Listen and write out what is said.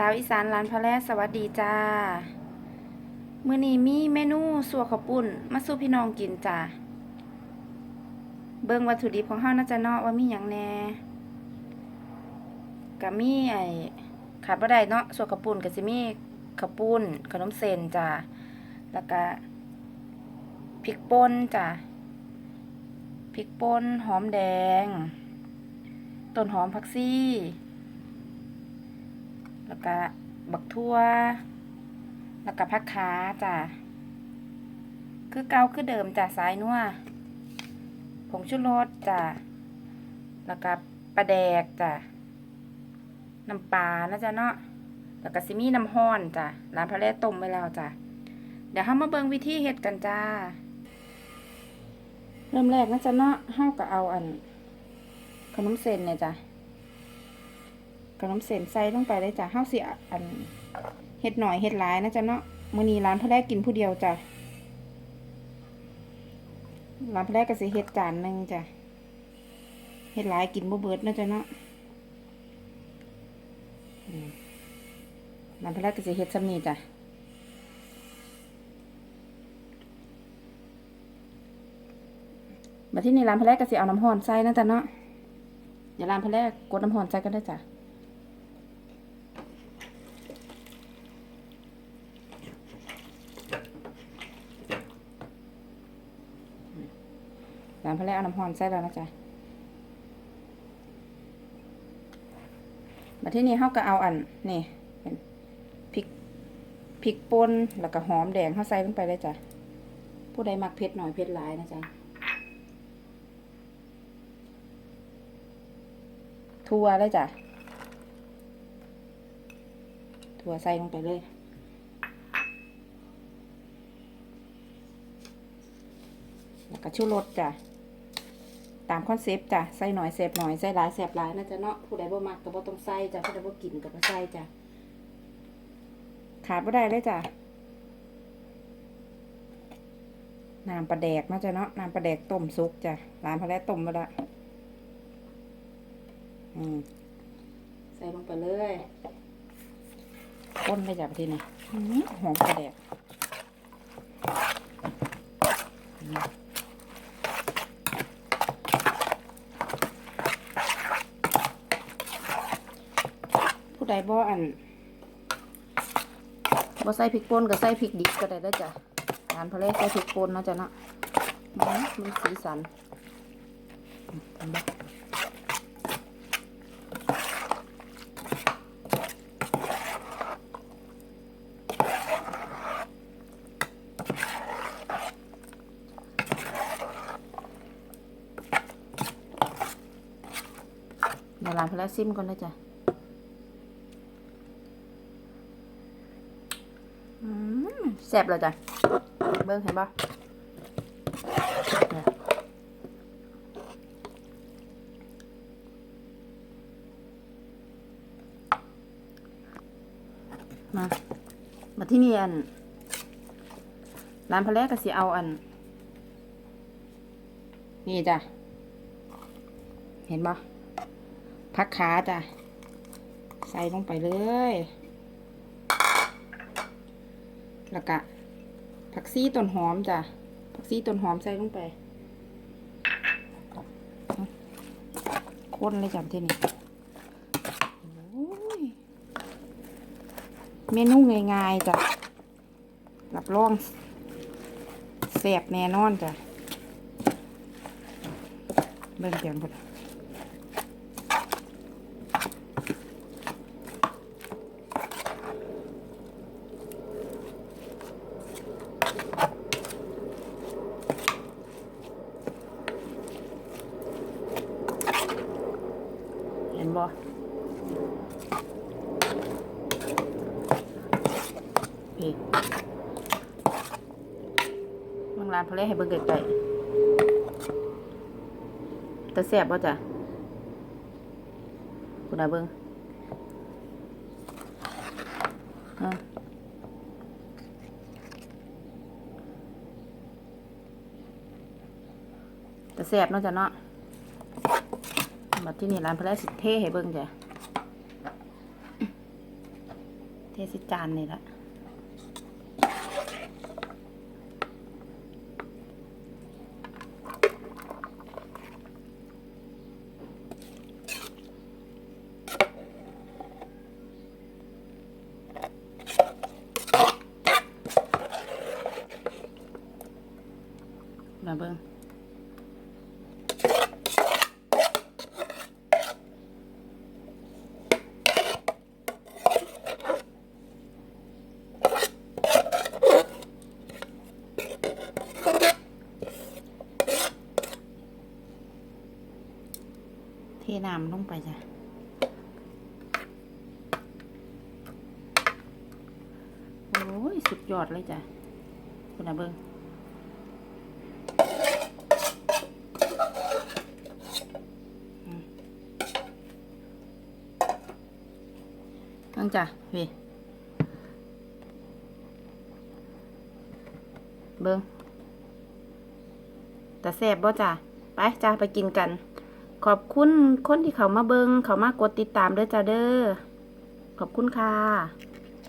สาวอีสานร้านพะแลสวัสดีจ้ามื้อนี้มีเมนูสัวข้าวปุ้น มาสู่พี่น้องกินจ้าเบิ่งวัตถุดิบของเฮานะจ๊ะเนาะว่ามีหยังแน่ก็มีไอ้ขาดบ่ได้เนาะสัวข้าวปุ้นก็สิมีข้าวปุ้นขนมเส้นจ้าแล้วก็พริกป่นจ้าพริกป่นหอมแดง ต้นหอมผักชี แล้วก็บักทั่ว แล้วก็ผักขาจ้ะ คือเกาคือเดิมจ้ะสายนัว ผงชูรสจ้ะ แล้วก็ปลาแดกจ้ะ น้ำปลานะจ๊ะเนาะ แล้วก็ซิมีน้ำห้อนจ้ะ ร้านพะแล่ต้มไว้แล้วจ้ะ เดี๋ยวเฮามาเบิ่งวิธีเฮ็ดกันจ้า เริ่มแรกนะจ๊ะเนาะเฮาก็เอาอันขนมเส้นเนี่ยจ้ะ ขนมเส้นใส่ลงไปเลยจ้ะเฮาสิอันเฮ็ดหน่อยเฮ็ดหลายนะจ๊ะเนาะมื้อนี้ร้านพะแรกกินผู้เดียวจ้ะร้านพะแรกก็สิเฮ็ดจานหนึงจ้ะเฮ็ดหลายกินบ่เบิดนะจ๊ะเนาะร้านพะแรกก็สิเฮ็ดซ้ำนี้จ้ะบัดที่นี่ร้านพะแรกก็สิเอาน้ำร้อนใส่นะจ๊ะเนาะอย่าร้านพะแรกกดน้ำร้อนใส่ก็ได้จ้ะ ร้านพะแรกเอาน้ำร้อนใส่แล้วนะจ๊ะบัดที่นี่เฮาก็เอาอันนี่เป็นพริกพริกป่นแล้วก็หอมแดงเฮาใส่ลงไปเลยจ้ะผู้ใดมักเผ็ดหน่อยเผ็ดหลายนะจ๊ะทั่วเลยจ้ะทั่วใส่ลงไปเลยแล้วก็ชูรสจ้ะ ตามคอนเซปต์จ้ะใส่หน่อยเสบหน่อยใส่หลายเสบหลายนะจ๊ะเนาะผู้ใดบ่มักก็บ่ต้องใส่จ้ะผู้ใดบ่กินก็บ่ใส่จ้ะขาดบ่ได้เลยจ้ะน้ำปลาแดกนะจ๊ะเนาะน้ำปลาแดกต้มซุกจ้ะร้านพะแล้ต้มมาละอืมใส่ลงไปเลยก้นไปจากที่นี่อื้อหือหอมกระแดกอืมผู้ ใดบ่อันบ่ใส่พริกป่นก็ใส่พริกดิบก็ได้เด้จ้ะร้านพะเล่ใส่พริกป่นเนาะจ้ะเนาะอื้อมันสีสันเดี๋ยวร้านพลาซิมก่อนเลยจ้ะอืม แซ่บเลยจ้ะ เบิ้งเห็นปะมามาที่นี่อันร้านพะแลก็สิเอาอัน นี่จ้ะ เห็นปะพักขาจ้ะ ใส่ลงไปเลย แล้วก็ผักซี่ต้นหอมจ้ะผักซี่ต้นหอมใส่ลงไปคนเลยจ้ะที่นี่โอ้ยเมนูง่ายๆจ้ะรับรองแซ่บแน่นอนจ้ะเบิ่งเสียงพุ่น เห็นบ่ พี่เบิ่งร้านพะเล่ให้เบิ่งไกลๆแต่แซ่บบ่จ้ะคุณอาเบิ่งฮะแต่แซ่บเนาะจ้ะเนาะบัดที่นี่ร้านพระสิเท่ให้เบิ่งจ้ะเทสิจานนี่ละ มาเบิ่งเทน้ำลงไปจ้ะโอ้ย สุดยอดเลยจ้ะ คุณอาเบิงอืมตั้ง จ้ะเว้ยเบิงแต่แซ่บบ่จ้ะไปจ้าไปกินกัน ขอบคุณคนที่เขามาเบิงเขามากดติดตามเด้อจ้าเด้อขอบคุณค่ะ